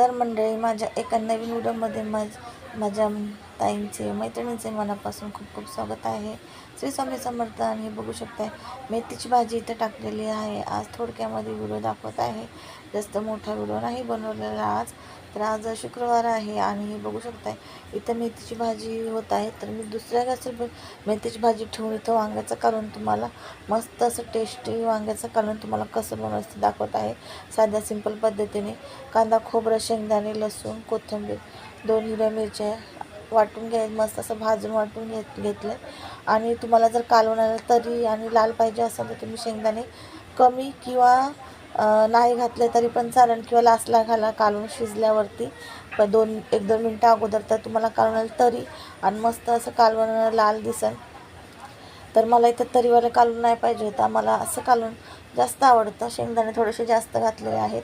तर मंडळी माझ्या एका नवीन व्हिडिओमध्ये माझ माझ्या ताईंचे मैत्रिणींचे मनापासून खूप खूप स्वागत आहे. श्री स्वामी समर्थ आणि हे बघू शकताय मेथीची भाजी इथं टाकलेली आहे. आज थोडक्यामध्ये व्हिडिओ दाखवत आहे. जास्त मोठा व्हिडिओ नाही बनवलेला आज तर आज शुक्रवार आहे आणि हे बघू शकताय इथं मेथीची भाजी होत आहे. तर मी दुसऱ्या गॅसवर मेथीची भाजी ठेवून इथं वांग्याचं कालून तुम्हाला मस्त असं टेस्टी वांग्याचं कालून तुम्हाला कसं बनवायचं दाखवत आहे. साध्या सिंपल पद्धतीने कांदा खोबरं शेंगदाणे लसूण कोथिंबीर दोन हिरव्या मिरच्या वाटून घ्याय मस्त असं भाजून वाटून घेत घेतलं. आणि तुम्हाला जर कालवणाला तरी आणि लाल पाहिजे असेल तर तुम्ही शेंगदाणे कमी किंवा नाही घातले तरी पण चालेल किंवा लास्टला घाला कालवून शिजल्यावरती. पण दोन एक दोन मिनटं अगोदर तर तुम्हाला कालवणाला तरी आणि मस्त असं कालवण लाल दिसेल तर मला इथं तरीवाला कालून नाही पाहिजे होता. मला असं कालून जास्त आवडतं. शेंगदाणे थोडेसे जास्त घातलेले आहेत.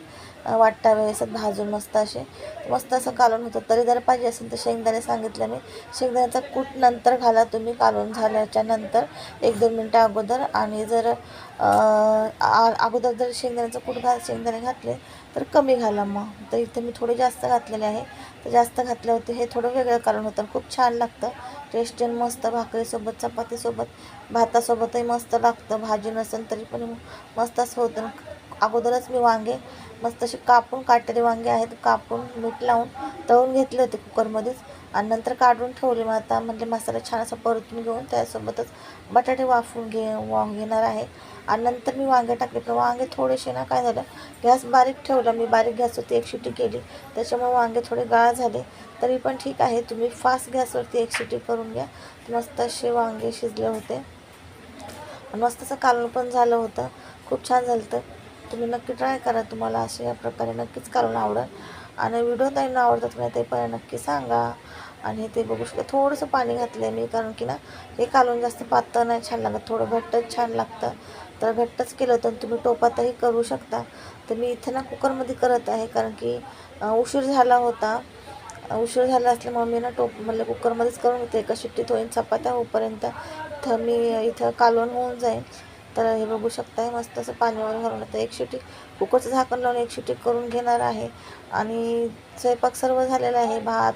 वाटता वेळेस भाजून मस्त असे. मस्त असं कालून होतं. तरी जर पाहिजे असेल तर शेंगदाणे सांगितलं मी. शेंगदाण्याचा कूट नंतर घाला तुम्ही कालून झाल्याच्यानंतर. एक दोन मिनटं अगोदर. आणि जर आ- अगोदर जर शेंगदाण्याचं कूट घाल शेंगदाणे घातले तर कमी घाला मग. तर इथं मी थोडे जास्त घातलेले आहे. तर जास्त घातले होते हे थोडं वेगळं कालून होतं. खूप छान लागतं. टेस्ट मस्त भाकरीसोबत चपातीसोबत भातासोबतही मस्त लागतं. भाजी नसेल तरी पण मस्त असं होतं. अगोदरच मी वांगे मस्त असे कापून काटेरी वांगे आहेत कापून मीठ लावून तळून घेतले होते कुकरमध्येच. आणि नंतर काढून ठेवले. मग आता म्हणजे मसाला छान असा परतून घेऊन त्यासोबतच बटाटे वाफून घे वा घेणार आहे. आणि नंतर मी वांगे टाकले. पण वांगे थोडेसे ना काय झालं गॅस बारीक ठेवला. मी बारीक गॅस होती एक शिटी केली. त्याच्यामुळे वांगे थोडे गाळ झाले. तरी पण ठीक आहे. तुम्ही फास्ट गॅसवरती एक शिटी करून घ्या. मस्त असे वांगे शिजले होते. आणि मस्त असं कालून पण झालं होतं. खूप छान झालं तर तुम्ही नक्की ट्राय करा तुम्हाला असे या प्रकारे नक्कीच करून आवडेल. आणि व्हिडिओ त्यांना आवडतात का नाही ते पण नक्की सांगा. आणि ते बघू शकता. थोडंसं पाणी घातलं आहे मी कारण की ना हे कालून जास्त पातळ नाही छान लागत. थोडं घट्टच छान लागतं. तर घट्टच केलं होतं आणि तुम्ही टोपातही करू शकता. तर मी इथे ना कुकरमध्ये करत आहे कारण की उशीर झाला होता. उशीर झाला असल्यामुळे मी ना टोप म्हणजे कुकरमध्येच करून घेते. एका शिट्टीत होईन चपात्या होईपर्यंत. तर मी इथं कालवण होऊन जाईल तर हे बघू शकताय मस्त असं पाणी वगैरे घालून आता एक शिटी कुकरचं झाकण लावून एक शिटी करून घेणार आहे. आणि स्वयंपाक सर्व झालेला आहे भात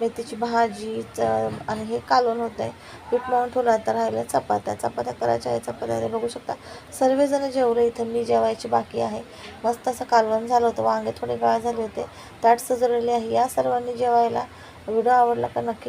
मेथीची भाजी च आणि हे कालवण होतं आहे पीठ मळून ठेवलं आता राहिलं चपात्या. चपात्या करायच्या आहे चपात्या हे बघू शकता सर्वजण जेवले इथं मी जेवायची बाकी आहे. मस्त असं कालवण झालं होतं वांगे थोडे गाळ झाले होते. ताट सजवलेले आहे या सर्वांनी जेवायला. व्हिडिओ आवडला का नक्की